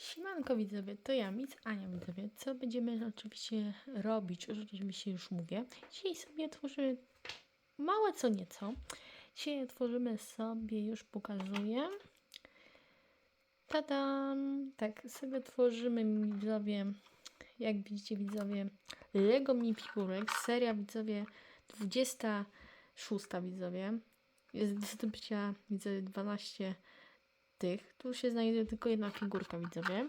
Siemanko widzowie, to ja, Mic Ania widzowie. Co będziemy oczywiście robić, oczywiście już mówię. Dzisiaj sobie tworzymy małe co nieco. Dzisiaj tworzymy sobie, już pokazuję. Tadam! Tak, sobie tworzymy widzowie, jak widzicie widzowie, Lego minifigurek. Seria widzowie 26 widzowie. Jest do zdobycia widzowie 12 tych. Tu się znajduje tylko jedna figurka, widzowie.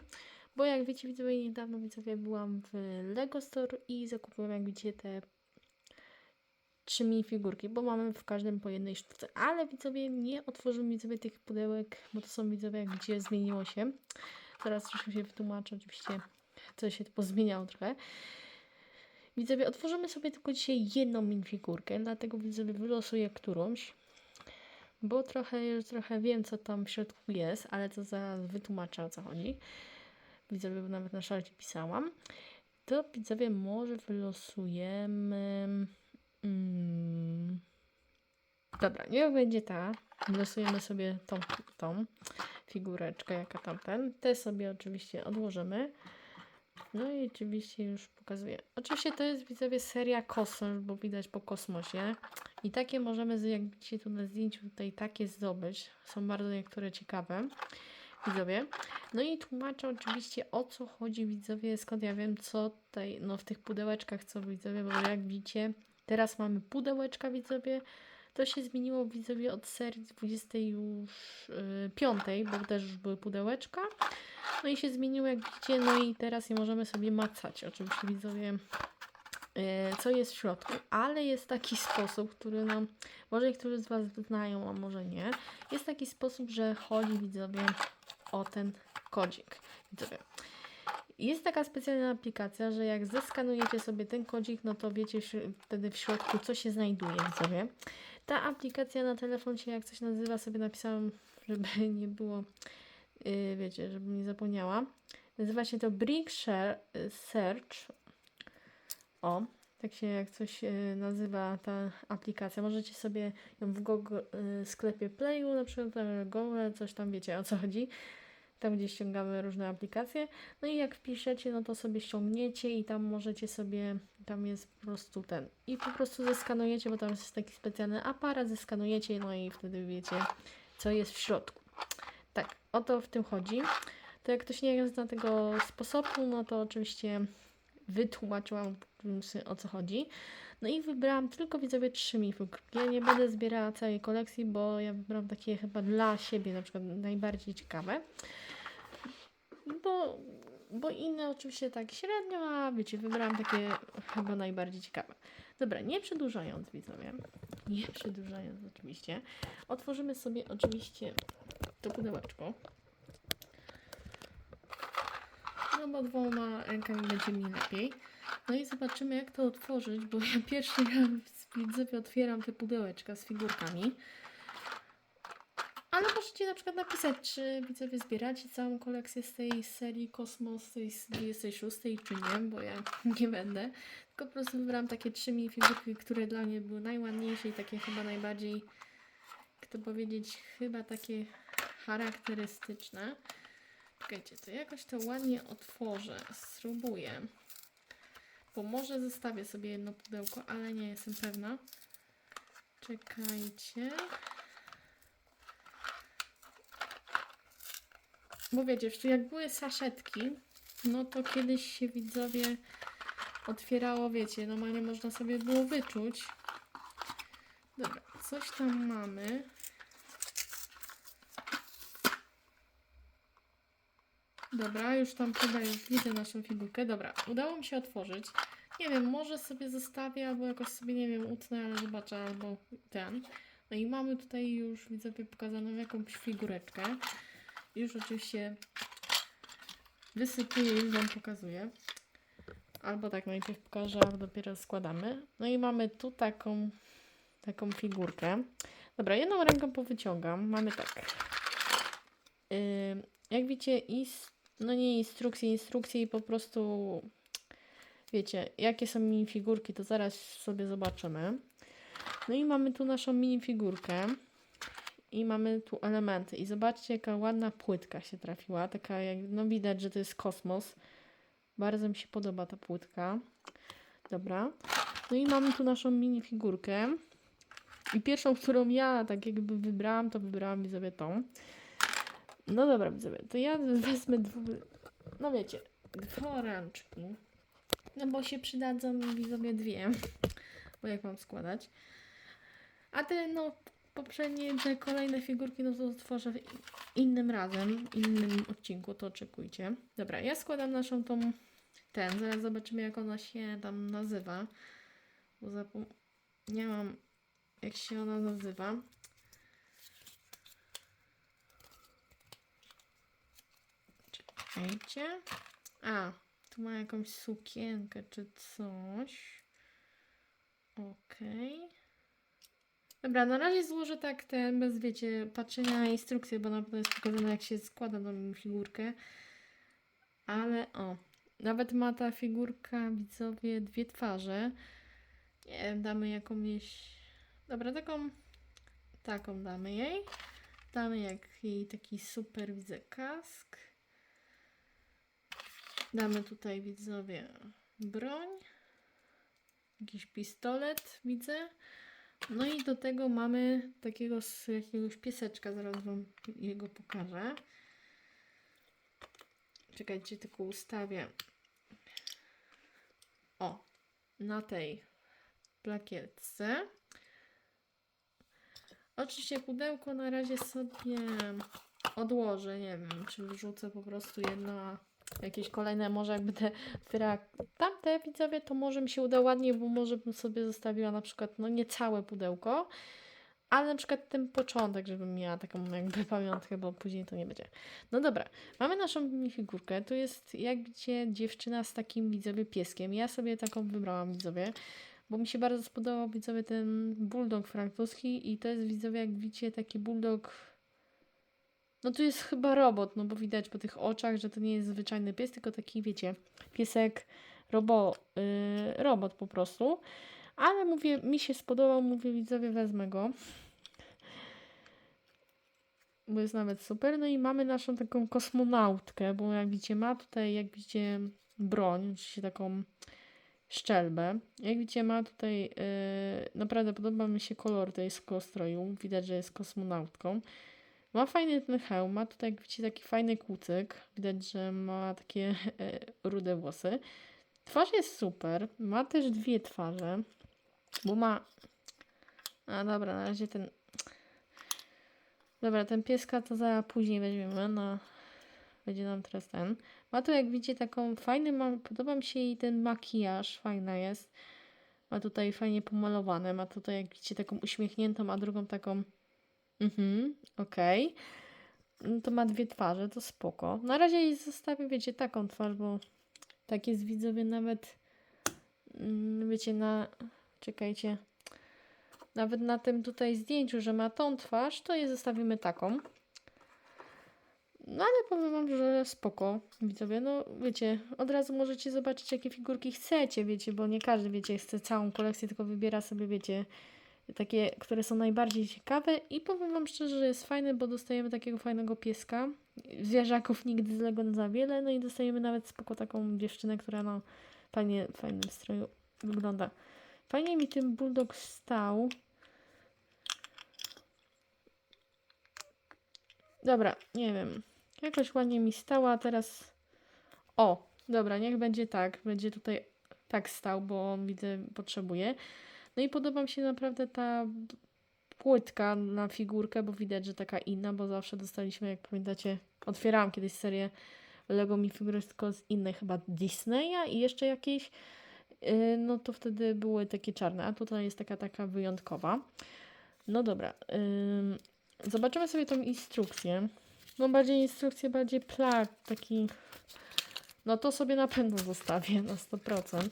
Bo jak wiecie, widzowie, niedawno widzowie byłam w Lego Store i zakupiłam, jak widzicie, te trzy minifigurki, bo mamy w każdym po jednej sztuce. Ale widzowie, nie otworzymy widzowie tych pudełek, bo to są widzowie, jak widzicie, zmieniło się. Zaraz troszkę się wytłumaczę, oczywiście, co się pozmieniało trochę. Widzowie, otworzymy sobie tylko dzisiaj jedną minifigurkę, dlatego widzowie wylosuję którąś bo trochę już trochę wiem, co tam w środku jest, ale to zaraz wytłumaczę o co chodzi. Widzowie, bo nawet na szalcie pisałam. To widzowie, może wylosujemy. Mm, dobra, niech będzie ta. Wylosujemy sobie tą, tą figureczkę, jaka tamten. Te sobie oczywiście odłożymy. No i oczywiście już pokazuję. Oczywiście to jest widzowie seria Kosmos, bo widać po kosmosie. I takie możemy, jak widzicie tu na zdjęciu, tutaj takie zdobyć. Są bardzo niektóre ciekawe. Widzowie. No i tłumaczę oczywiście o co chodzi widzowie, skąd ja wiem co tutaj, no w tych pudełeczkach co widzowie, bo jak widzicie, teraz mamy pudełeczka widzowie. To się zmieniło widzowie od serii 25, bo też już były pudełeczka. No i się zmieniło jak widzicie, no i teraz je możemy sobie macać. Oczywiście widzowie, co jest w środku, ale jest taki sposób, który nam, może niektórzy z Was znają, a może nie. Jest taki sposób, że chodzi widzowie o ten kodzik. Widzowie. Jest taka specjalna aplikacja, że jak zeskanujecie sobie ten kodzik, no to wiecie wtedy w środku, co się znajduje, widzowie. Ta aplikacja na telefon się jak coś nazywa, sobie napisałam, żeby nie było, yy, wiecie, żebym nie zapomniała. Nazywa się to Brick Share y, Search. O, tak się jak coś y, nazywa ta aplikacja. Możecie sobie ją w Google y, sklepie Playu, na przykład Google, coś tam wiecie o co chodzi. Tam gdzie ściągamy różne aplikacje. No i jak wpiszecie, no to sobie ściągniecie i tam możecie sobie, tam jest po prostu ten. I po prostu zeskanujecie, bo tam jest taki specjalny aparat, zeskanujecie, no i wtedy wiecie, co jest w środku. Tak, o to w tym chodzi. To jak ktoś nie zna tego sposobu, no to oczywiście wytłumaczyłam o co chodzi. No i wybrałam tylko widzowie trzy minifigurki. Ja nie będę zbierała całej kolekcji, bo ja wybrałam takie chyba dla siebie na przykład najbardziej ciekawe. Bo, bo inne oczywiście tak średnio, a wiecie, wybrałam takie chyba najbardziej ciekawe. Dobra, nie przedłużając widzowie, nie przedłużając oczywiście, otworzymy sobie oczywiście to pudełeczko. No bo dwoma rękami będzie mi lepiej. No i zobaczymy jak to otworzyć, bo ja pierwszy raz widzowie otwieram te pudełeczka z figurkami. Ale możecie na przykład napisać, czy widzowie zbieracie całą kolekcję z tej serii Kosmos, z tej z 26, czy nie, bo ja nie będę. Tylko po prostu wybrałam takie trzy minifigurki, które dla mnie były najładniejsze i takie chyba najbardziej, jak to powiedzieć, chyba takie charakterystyczne. Czekajcie, to jakoś to ładnie otworzę, spróbuję. Bo może zostawię sobie jedno pudełko, ale nie jestem pewna. Czekajcie. Bo wiecie, jak były saszetki, no to kiedyś się widzowie otwierało, wiecie, normalnie można sobie było wyczuć. Dobra, coś tam mamy. Dobra, już tam chyba już widzę naszą figurkę. Dobra, udało mi się otworzyć. Nie wiem, może sobie zostawię, albo jakoś sobie, nie wiem, utnę, ale zobaczę, albo ten. No i mamy tutaj już, widzowie, pokazaną jakąś figureczkę. Już oczywiście wysypuję, już Wam pokazuję. Albo tak najpierw pokażę, a dopiero składamy. No i mamy tu taką, taką figurkę. Dobra, jedną ręką powyciągam. Mamy tak. Yy, jak widzicie, is, no nie instrukcje, instrukcje i po prostu wiecie, jakie są minifigurki, to zaraz sobie zobaczymy. No i mamy tu naszą minifigurkę. i mamy tu elementy. I zobaczcie, jaka ładna płytka się trafiła. Taka jak, no widać, że to jest kosmos. Bardzo mi się podoba ta płytka. Dobra. No i mamy tu naszą minifigurkę. I pierwszą, którą ja tak jakby wybrałam, to wybrałam widzowie tą. No dobra, widzowie, to ja wezmę dwu, no wiecie, dwa oręczki. No bo się przydadzą mi widzowie dwie. Bo jak mam składać. A te no poprzednie, te kolejne figurki, no to stworzę innym razem, innym odcinku, to oczekujcie. Dobra, ja składam naszą tą, ten, zaraz zobaczymy jak ona się tam nazywa. Bo zapomniałam jak się ona nazywa. Czekajcie. A, tu ma jakąś sukienkę czy coś. Okej. Dobra, na razie złożę tak ten, bez wiecie, patrzenia na instrukcję, bo na pewno jest pokazane jak się składa tą figurkę. Ale o, nawet ma ta figurka, widzowie, dwie twarze. Nie wiem, damy jakąś... Dobra, taką... Taką damy jej. Damy jak jej taki super, widzę, kask. Damy tutaj, widzowie, broń. Jakiś pistolet, widzę. No i do tego mamy takiego z jakiegoś pieseczka, zaraz Wam jego pokażę. Czekajcie, tylko ustawię. O, na tej plakietce. Oczywiście pudełko na razie sobie odłożę, nie wiem, czy wrzucę po prostu jedno, a jakieś kolejne, może jakby te otwiera tamte widzowie, to może mi się uda ładnie, bo może bym sobie zostawiła na przykład, no nie całe pudełko, ale na przykład ten początek, żebym miała taką jakby pamiątkę, bo później to nie będzie. No dobra, mamy naszą minifigurkę, tu jest jak widzicie dziewczyna z takim widzowie pieskiem, ja sobie taką wybrałam widzowie, bo mi się bardzo spodobał widzowie ten bulldog francuski i to jest widzowie jak widzicie taki bulldog no tu jest chyba robot, no bo widać po tych oczach, że to nie jest zwyczajny pies, tylko taki, wiecie, piesek robo, yy, robot po prostu. Ale mówię, mi się spodobał, mówię widzowie, wezmę go. Bo jest nawet super. No i mamy naszą taką kosmonautkę, bo jak widzicie, ma tutaj, jak widzicie, broń, oczywiście taką szczelbę. Jak widzicie, ma tutaj, yy, naprawdę podoba mi się kolor tej stroju. Widać, że jest kosmonautką. Ma fajny ten hełm, ma tutaj jak widzicie taki fajny kucyk. Widać, że ma takie e, rude włosy. Twarz jest super. Ma też dwie twarze, bo ma... A dobra, na razie ten... Dobra, ten pieska to za później weźmiemy, no będzie nam teraz ten. Ma tu jak widzicie taką fajny, ma, podoba mi się jej ten makijaż, fajna jest. Ma tutaj fajnie pomalowane, ma tutaj jak widzicie taką uśmiechniętą, a drugą taką Mhm, okej. No to ma dwie twarze, to spoko. Na razie jej zostawię, wiecie, taką twarz, bo tak jest widzowie nawet, mm, wiecie, na, czekajcie, nawet na tym tutaj zdjęciu, że ma tą twarz, to jej zostawimy taką. No ale powiem wam, że spoko, widzowie, no wiecie, od razu możecie zobaczyć, jakie figurki chcecie, wiecie, bo nie każdy, wiecie, chce całą kolekcję, tylko wybiera sobie, wiecie, takie, które są najbardziej ciekawe i powiem Wam szczerze, że jest fajne, bo dostajemy takiego fajnego pieska. Zwierzaków nigdy z Lego za wiele, no i dostajemy nawet spoko taką dziewczynę, która no fajnie, w fajnym stroju wygląda. Fajnie mi ten bulldog stał. Dobra, nie wiem. Jakoś ładnie mi stała, teraz... O, dobra, niech będzie tak. Będzie tutaj tak stał, bo on widzę potrzebuje. No i podoba mi się naprawdę ta płytka na figurkę, bo widać, że taka inna, bo zawsze dostaliśmy, jak pamiętacie, otwierałam kiedyś serię Lego mi figury tylko z innej chyba Disneya i jeszcze jakiejś, yy, no to wtedy były takie czarne, a tutaj jest taka taka wyjątkowa. No dobra, zobaczymy sobie tą instrukcję. No bardziej instrukcję, bardziej plag, taki, no to sobie na pewno zostawię na 100%.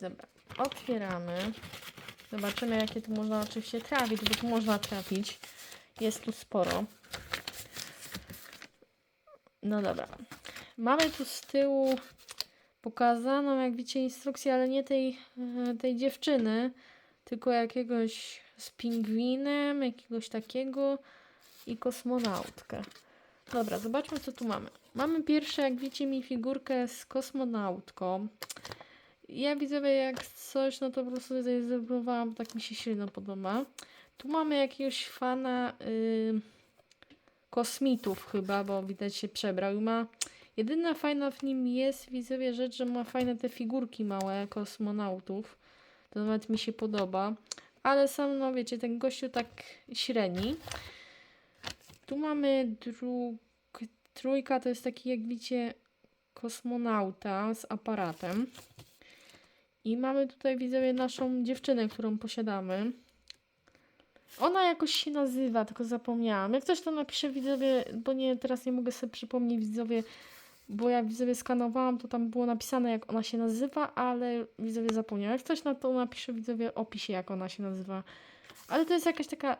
Dobra, otwieramy. Zobaczymy, jakie tu można oczywiście trafić, bo tu można trafić. Jest tu sporo. No dobra. Mamy tu z tyłu pokazaną, jak widzicie, instrukcję, ale nie tej, e, tej dziewczyny, tylko jakiegoś z pingwinem, jakiegoś takiego i kosmonautkę. Dobra, zobaczmy co tu mamy. Mamy pierwsze, jak widzicie mi, figurkę z kosmonautką. Ja widzowie, jak coś, no to po prostu zarezerwowałam, tak mi się silno podoba. Tu mamy jakiegoś fana y, kosmitów chyba, bo widać się przebrał ma... Jedyna fajna w nim jest, widzowie, rzecz, że ma fajne te figurki małe kosmonautów. To nawet mi się podoba. Ale sam, no wiecie, ten gościu tak średni. Tu mamy drug... Trójka to jest taki, jak widzicie, kosmonauta z aparatem. I mamy tutaj, widzowie, naszą dziewczynę, którą posiadamy. Ona jakoś się nazywa, tylko zapomniałam. Jak ktoś to napisze, widzowie, bo nie, teraz nie mogę sobie przypomnieć, widzowie, bo jak widzowie skanowałam, to tam było napisane, jak ona się nazywa, ale widzowie zapomniałam. Jak ktoś na to napisze, widzowie, opisie, jak ona się nazywa. Ale to jest jakaś taka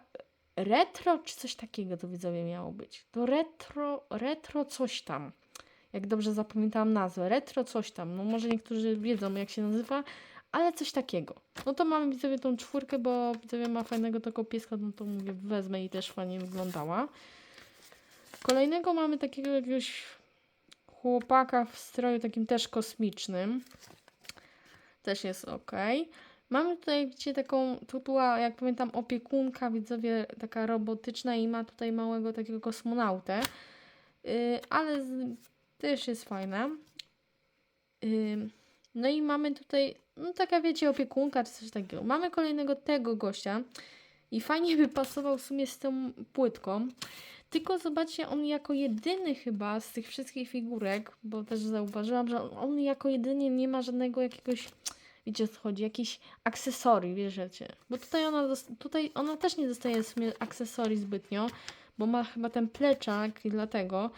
retro, czy coś takiego to widzowie miało być. To retro, retro coś tam. Jak dobrze zapamiętałam nazwę. Retro coś tam. No może niektórzy wiedzą, jak się nazywa, ale coś takiego. No to mamy widzowie tą czwórkę, bo widzowie ma fajnego takiego pieska, no to mówię, wezmę i też fajnie wyglądała. Kolejnego mamy takiego jakiegoś chłopaka w stroju takim też kosmicznym. Też jest ok. Mamy tutaj, widzicie, taką, tu była, jak pamiętam, opiekunka, widzowie, taka robotyczna i ma tutaj małego takiego kosmonautę. Yy, ale z, też jest fajna. No i mamy tutaj, no taka wiecie, opiekunka czy coś takiego. Mamy kolejnego tego gościa i fajnie by pasował w sumie z tą płytką. Tylko zobaczcie, on jako jedyny chyba z tych wszystkich figurek, bo też zauważyłam, że on jako jedyny nie ma żadnego jakiegoś, wiecie co chodzi, jakiś akcesorii, wierzycie. Bo tutaj ona, tutaj ona też nie dostaje w sumie akcesorii zbytnio, bo ma chyba ten pleczak i dlatego,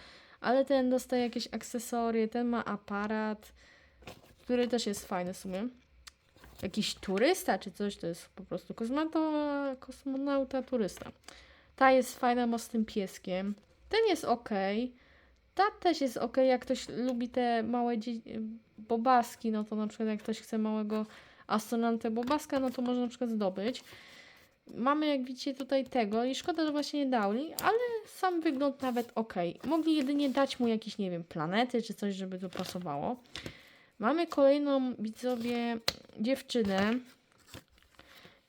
ale ten dostaje jakieś akcesorie, ten ma aparat, który też jest fajny w sumie. Jakiś turysta czy coś, to jest po prostu kosmonauta, kosmonauta turysta. Ta jest fajna, bo z tym pieskiem. Ten jest ok. Ta też jest ok, jak ktoś lubi te małe bobaski, no to na przykład jak ktoś chce małego astronautę bobaska, no to może na przykład zdobyć. Mamy, jak widzicie, tutaj tego i szkoda, że właśnie nie dali, ale sam wygląd nawet ok. Mogli jedynie dać mu jakieś, nie wiem, planety czy coś, żeby to pasowało. Mamy kolejną, widzowie, dziewczynę.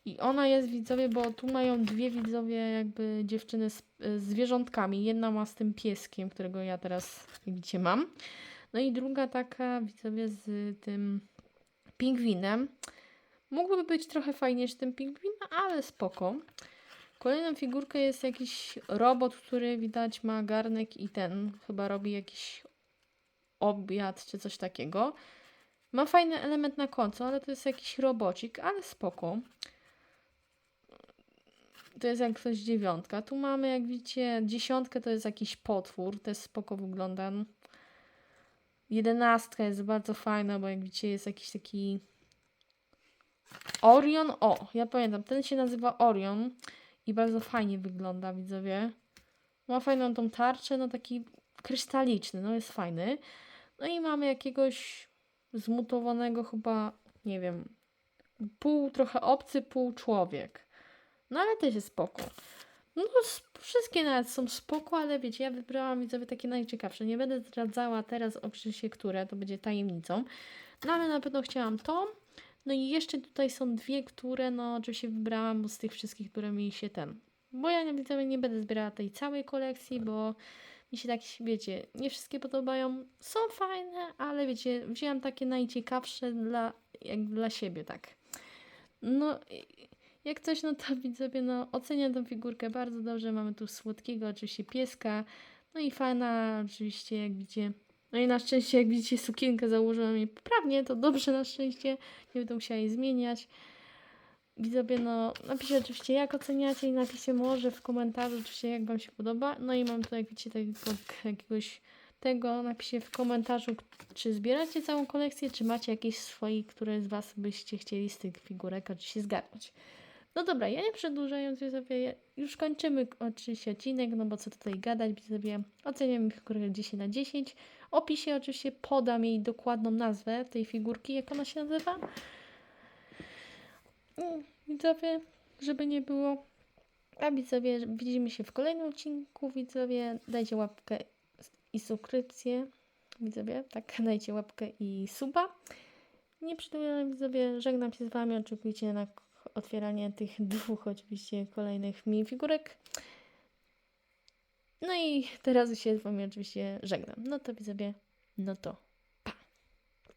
I ona jest, widzowie, bo tu mają dwie, widzowie, jakby dziewczyny z z zwierzątkami. Jedna ma z tym pieskiem, którego ja teraz, widzicie, mam. No i druga taka, widzowie, z tym pingwinem. Mógłby być trochę fajniejszy ten pingwin, ale spoko. Kolejną figurkę jest jakiś robot, który widać ma garnek i ten chyba robi jakiś obiad czy coś takiego. Ma fajny element na końcu, ale to jest jakiś robocik, ale spoko. To jest jak coś dziewiątka. Tu mamy, jak widzicie, dziesiątkę to jest jakiś potwór, też spoko wygląda. Jedenastka jest bardzo fajna, bo jak widzicie jest jakiś taki Orion. O, ja pamiętam, ten się nazywa Orion i bardzo fajnie wygląda, widzowie. Ma fajną tą tarczę, no taki krystaliczny, no jest fajny. No i mamy jakiegoś zmutowanego chyba, nie wiem, pół trochę obcy, pół człowiek. No ale też jest spoko. No wszystkie nawet są spoko, ale wiecie, ja wybrałam widzowie takie najciekawsze. Nie będę zdradzała teraz oczywiście, które, to będzie tajemnicą. No ale na pewno chciałam tą. No i jeszcze tutaj są dwie, które no oczywiście wybrałam bo z tych wszystkich, które mi się ten. Bo ja nie, nie będę zbierała tej całej kolekcji, bo mi się tak, wiecie, nie wszystkie podobają. Są fajne, ale wiecie, wzięłam takie najciekawsze dla, jak dla siebie, tak. No, jak coś, no to widzowie, no oceniam tą figurkę bardzo dobrze. Mamy tu słodkiego oczywiście pieska, no i fajna oczywiście, jak widzicie. No i na szczęście, jak widzicie, sukienkę założyłam jej poprawnie, to dobrze na szczęście, nie będę musiała jej zmieniać. Widzowie, no napiszcie oczywiście jak oceniacie i napiszcie może w komentarzu oczywiście jak Wam się podoba. No i mam tu jak widzicie takiego jakiegoś tego, napiszcie w komentarzu czy zbieracie całą kolekcję, czy macie jakieś swoje, które z Was byście chcieli z tych figurek oczywiście zgarnąć. No dobra, ja nie przedłużając widzowie, już kończymy oczywiście odcinek, no bo co tutaj gadać widzowie. Oceniam figurkę 10 na 10. W opisie oczywiście podam jej dokładną nazwę tej figurki, jak ona się nazywa. Widzowie, żeby nie było. A widzowie, widzimy się w kolejnym odcinku, widzowie. Dajcie łapkę i subskrypcję. Widzowie, tak, dajcie łapkę i suba. Nie przedłużam, widzowie, żegnam się z Wami. Oczekujcie na otwieranie tych dwóch oczywiście kolejnych minifigurek. No i teraz się z Wami oczywiście żegnam. No to widzowie, no to